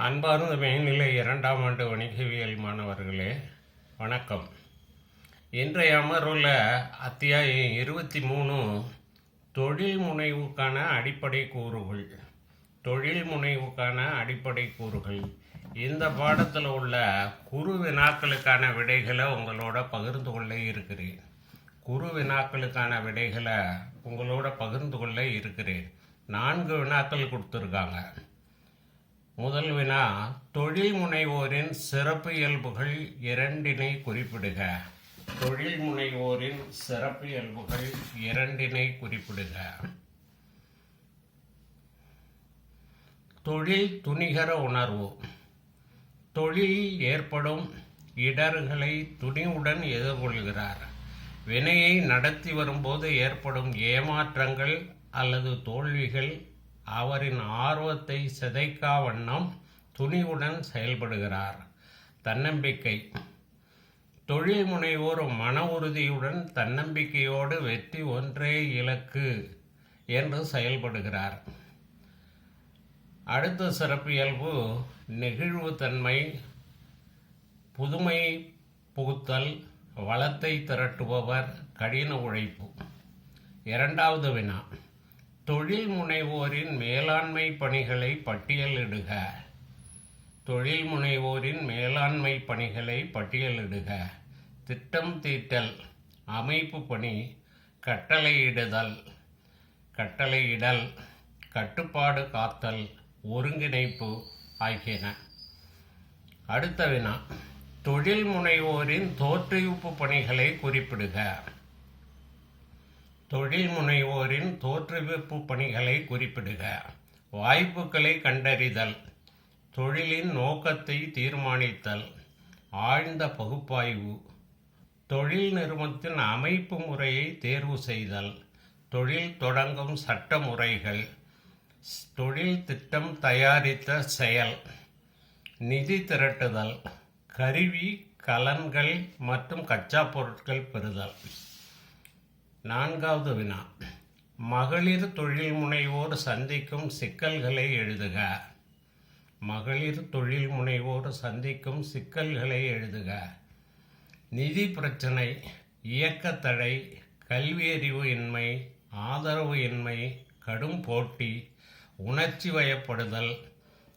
அன்பார்ந்த மேல்நிலை இரண்டாம் ஆண்டு வணிகவியல் மாணவர்களே வணக்கம். இன்றைய அமர்வில் அத்தியாயம் இருபத்தி மூணு தொழில் முனைவுக்கான அடிப்படை கூறுகள். தொழில் முனைவுக்கான அடிப்படை கூறுகள். இந்த பாடத்தில் உள்ள குறு வினாக்களுக்கான விடைகளை உங்களோட பகிர்ந்து கொள்ள இருக்கிறேன். குறு வினாக்களுக்கான விடைகளை உங்களோட பகிர்ந்து கொள்ள இருக்கிறேன். நான்கு வினாக்கள் கொடுத்துருக்காங்க. முதல் வினா தொழில் முனைவோரின் சிறப்பு இயல்புகள் இரண்டினை குறிப்பிடுக. தொழில் முனைவோரின் சிறப்பு இயல்புகள் இரண்டினை குறிப்பிடுக. தொழில் துணிகர உணர்வு. தொழிலில் ஏற்படும் இடர்களை துணிவுடன் எதிர்கொள்கிறார். வினையை நடத்தி வரும்போது ஏற்படும் ஏமாற்றங்கள் அல்லது தோல்விகள் அவரின் ஆர்வத்தை சிதைக்கா வண்ணம் துணிவுடன் செயல்படுகிறார். தன்னம்பிக்கை. தொழில் முனைவோர் மன உறுதியுடன் தன்னம்பிக்கையோடு வெற்றி ஒன்றே இலக்கு என்று செயல்படுகிறார். அடுத்த சிறப்பியல்பு நெகிழ்வுத்தன்மை புதுமை புகுத்தல் வளத்தை திரட்டுபவர் கடின உழைப்பு. இரண்டாவது வினா. தொழில் முனைவோரின் மேலாண்மை பணிகளை பட்டியலிடுக. தொழில் முனைவோரின் மேலாண்மை பணிகளை பட்டியலிடுக. திட்டம் தீட்டல் அமைப்பு பணி கட்டளையிடுதல் கட்டளையிடல் கட்டுப்பாடு காத்தல் ஒருங்கிணைப்பு ஆகியன. அடுத்த வினா தொழில் முனைவோரின் தோற்றுவிப்பு பணிகளை குறிப்பிடுக. தொழில் முனைவோரின் தோற்றுவிப்பு பணிகளை குறிப்பிடுக. வாய்ப்புகளை கண்டறிதல். தொழிலின் நோக்கத்தை தீர்மானித்தல். ஆழ்ந்த பகுப்பாய்வு. தொழில் நிறுவனத்தின் அமைப்பு முறையை தேர்வு செய்தல். தொழில் தொடங்கும் சட்ட முறைகள். தொழில் திட்டம் தயாரித்த செயல். நிதி திரட்டுதல். கருவி கலன்கள் மற்றும் கச்சா பொருட்கள் பெறுதல். நான்காவது வினா. மகளிர் தொழில் முனைவோர் சந்திக்கும் சிக்கல்களை எழுதுக. மகளிர் தொழில் முனைவோர் சந்திக்கும் சிக்கல்களை எழுதுக. நிதி பிரச்சனை இயக்கத்தடை கல்வியறிவு இன்மை ஆதரவு இன்மை கடும் போட்டி உணர்ச்சி வயப்படுதல்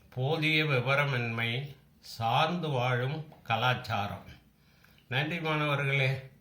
போதிய விவரமின்மை சார்ந்து வாழும் கலாச்சாரம். நன்றி மாணவர்களே.